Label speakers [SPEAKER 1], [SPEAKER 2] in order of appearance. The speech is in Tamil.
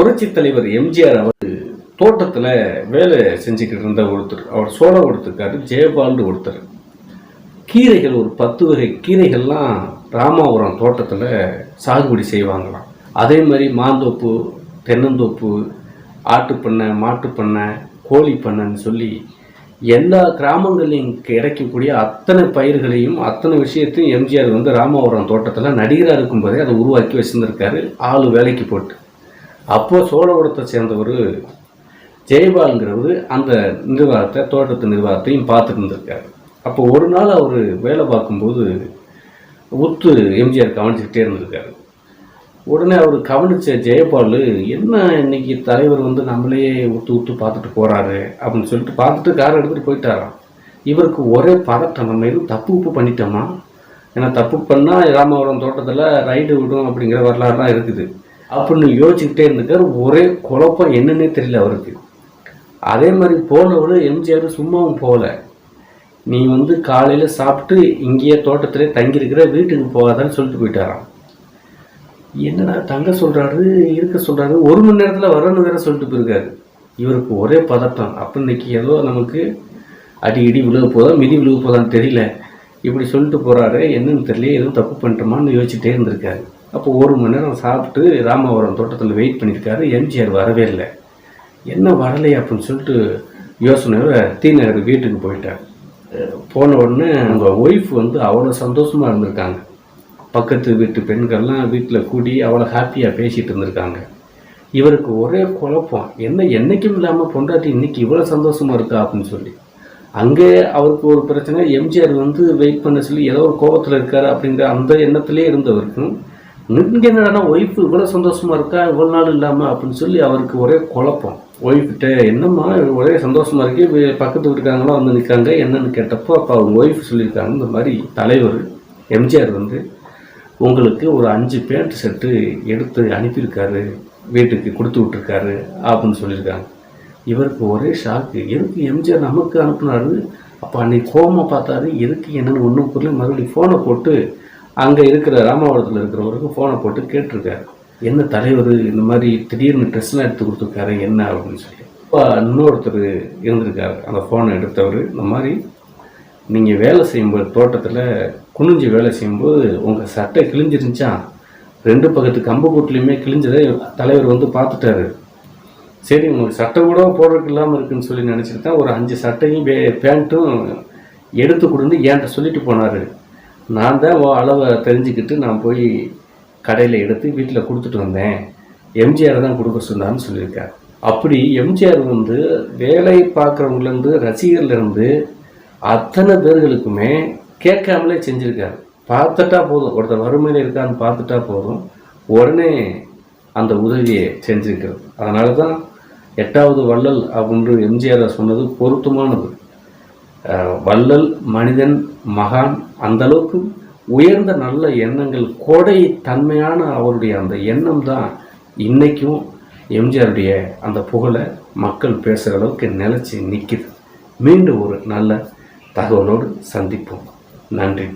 [SPEAKER 1] புரட்சி தலைவர் எம்ஜிஆர் அவர் தோட்டத்தில் வேலை செஞ்சுக்கிட்டு இருந்த ஒருத்தர். அவர் சோழ கொடுத்துருக்காரு ஜெயபால்னு ஒருத்தர். கீரைகள் ஒரு பத்து வகை கீரைகள்லாம் ராமாபுரம் தோட்டத்தில் சாகுபடி செய்வாங்களாம். அதே மாதிரி மாந்தோப்பு தென்னந்தோப்பு ஆட்டுப்பண்ணை மாட்டுப்பண்ணை கோழி பண்ணைன்னு சொல்லி எல்லா கிராமங்களையும் கிடைக்கக்கூடிய அத்தனை பயிர்களையும் அத்தனை விஷயத்தையும் எம்ஜிஆர் வந்து ராமாபுரம் தோட்டத்தில் நடிகராக இருக்கும்போதே அதை உருவாக்கி வச்சுருந்துருக்காரு. ஆள் வேலைக்கு போட்டு. அப்போது சோழபுரத்தை சேர்ந்தவர் ஜெயபாலுங்கிறவர் அந்த நிர்வாகத்தை தோட்டத்து நிர்வாகத்தையும் பார்த்துட்டு இருந்திருக்காரு அப்போ ஒரு நாள் அவர் வேலை பார்க்கும்போது உத்து எம்ஜிஆர் கவனிச்சுக்கிட்டே இருந்திருக்காரு. உடனே அவர் கவனித்த ஜெயபால் என்ன இன்னைக்கு தலைவர் வந்து நம்மளே உத்து உத்து பார்த்துட்டு போகிறாரு அப்படின்னு சொல்லிட்டு பார்த்துட்டு காரை எடுத்துகிட்டு போயிட்டாராம். இவருக்கு ஒரே பதட்டம் நம்ம எதுவும் தப்பு உப்பு பண்ணிட்டோமா? ஏன்னா தப்பு பண்ணால் ராமபுரம் தோட்டத்தில் ரைடு விடும் அப்படிங்கிற வரலாறுலாம் இருக்குது. அப்படின்னு யோசிச்சுக்கிட்டே இருந்திருக்காரு ஒரே குழப்பம் என்னன்னே தெரியல அவருக்கு. அதே மாதிரி போனவர் எம்ஜிஆர் சும்மாவும் போகல. நீ வந்து காலையில் சாப்பிட்டு இங்கேயே தோட்டத்திலே தங்கியிருக்கிற வீட்டுக்கு போகாதான்னு சொல்லிட்டு போயிட்டாராம். என்னடா தங்க சொல்கிறாரு இருக்க சொல்கிறாரு ஒரு மணி நேரத்தில் வரணும் வேற சொல்லிட்டு போயிருக்காரு. இவருக்கு ஒரே பதட்டம். அப்போ இன்னைக்கு ஏதோ நமக்கு அடி இடி விழுக போதா மிதி விழுக போதான்னு தெரியல. இப்படி சொல்லிட்டு போகிறாரு என்னன்னு தெரியல எதுவும் தப்பு பண்ணிட்டோமான்னு யோசிச்சுட்டே இருந்திருக்காரு. அப்போ ஒரு மணி நேரம் சாப்பிட்டு ராமபுரம் தோட்டத்தில் வெயிட் பண்ணியிருக்காரு. எம்ஜிஆர் வரவே இல்லை. என்ன வரலை அப்படின்னு சொல்லிட்டு யோசனையோட தீநகர் வீட்டுக்கு போயிட்டார். போன உடனே அவங்க ஒய்ஃப் வந்து அவ்வளோ சந்தோஷமாக இருந்திருக்காங்க. பக்கத்து வீட்டு பெண்கள்லாம் வீட்டில் கூடி அவ்வளோ ஹாப்பியாக பேசிகிட்டு இருந்திருக்காங்க. இவருக்கு ஒரே குழப்பம். என்ன என்னைக்கும் இல்லாமல் பொண்டாட்டி இன்னைக்கு இவ்வளோ சந்தோஷமாக இருக்கா அப்படின்னு சொல்லி. அங்கே அவருக்கு ஒரு பிரச்சனை. எம்ஜிஆர் வந்து வெயிட் பண்ண சொல்லி ஏதோ ஒரு கோபத்தில் இருக்கார் அப்படிங்கிற அந்த எண்ணத்திலே இருந்தவருக்கும் இங்கே என்னடா ஒய்ஃப் இவ்வளோ சந்தோஷமா இருக்கா? இவ்வளோ நாள் இல்லாமல் அப்படின்னு சொல்லி அவருக்கு ஒரே குழப்பம். ஒய்ஃப்கிட்ட என்னம்மா ஒரே சந்தோஷமா இருக்கு? பக்கத்து வீட்டுக்காரங்களாம் வந்து நிற்காங்க என்னன்னு கேட்டப்போ அப்போ அவங்க ஒய்ஃப் சொல்லியிருக்காங்க இந்த மாதிரி தலைவர் எம்ஜிஆர் வந்து உங்களுக்கு ஒரு அஞ்சு பேண்ட் செட்டு எடுத்து அனுப்பியிருக்காரு. வீட்டுக்கு கொடுத்து விட்டுருக்காரு அப்படின்னு சொல்லியிருக்காங்க. இவருக்கு ஒரே ஷாக்கு எதுக்கு எம்ஜிஆர் நமக்கு அனுப்புனாரு? அப்போ அன்னைக்கு கோபமாக பார்த்தாரு. எதுக்கு என்னென்னு ஒன்றும் புரியல. மறுபடியும் ஃபோனை போட்டு அங்கே இருக்கிற ராமாவரத்தில் இருக்கிறவருக்கு ஃபோனை போட்டு கேட்டிருக்காரு. என்ன தலைவர் இந்த மாதிரி திடீர்னு ட்ரெஸ்லாம் எடுத்து கொடுத்துருக்காரு என்ன? அப்படின்னு சொல்லி இப்போ இன்னொருத்தர் இருந்திருக்காரு. அந்த ஃபோனை எடுத்தவர் இந்த மாதிரி நீங்கள் வேலை செய்யும்போது தோட்டத்தில் குனிஞ்சு வேலை செய்யும்போது உங்கள் சட்டை கிழிஞ்சிருந்துச்சா? ரெண்டு பக்கத்து கம்பு கூட்டிலையுமே கிழிஞ்சதை தலைவர் வந்து பார்த்துட்டாரு. சரி உங்களுக்கு சட்டை கூட போடுறதுக்கு இல்லாமல் இருக்குன்னு சொல்லி நினச்சிட்டு தான் ஒரு அஞ்சு சட்டையும் வே பேண்ட்டும் எடுத்து கொடுன்னு என்கிட்ட சொல்லிட்டு போனார். நான் தான் ஓ அளவை தெரிஞ்சுக்கிட்டு நான் போய் கடையில் எடுத்து வீட்டில் கொடுத்துட்டு வந்தேன். எம்ஜிஆர் தான் கொடுக்க சொன்னான்னு சொல்லியிருக்கேன் அப்படி எம்ஜிஆர் வந்து வேலை பார்க்குறவங்கலேருந்து ரசிகர்லேருந்து அத்தனை பேர்களுக்குமே கேட்காமலே செஞ்சுருக்காரு. பார்த்துட்டா போதும். ஒருத்தர் வறுமையில் இருக்கான்னு பார்த்துட்டா போதும். உடனே அந்த உதவியை செஞ்சுருக்கிறது. அதனால தான் எட்டாவது வள்ளல் அப்படின்னு எம்ஜிஆரை சொன்னது பொருத்தமானது. வள்ளல் மனிதன் மகான் அந்த அளவுக்கு உயர்ந்த நல்ல எண்ணங்கள் கோடை தன்மையான அவருடைய அந்த எண்ணம் தான் இன்றைக்கும் எம்ஜிஆருடைய அந்த புகழை மக்கள் பேசுகிற அளவுக்கு நிலைச்சி நிற்கிது மீண்டும் ஒரு நல்ல தகவலோடு சந்திப்போம். நன்றி.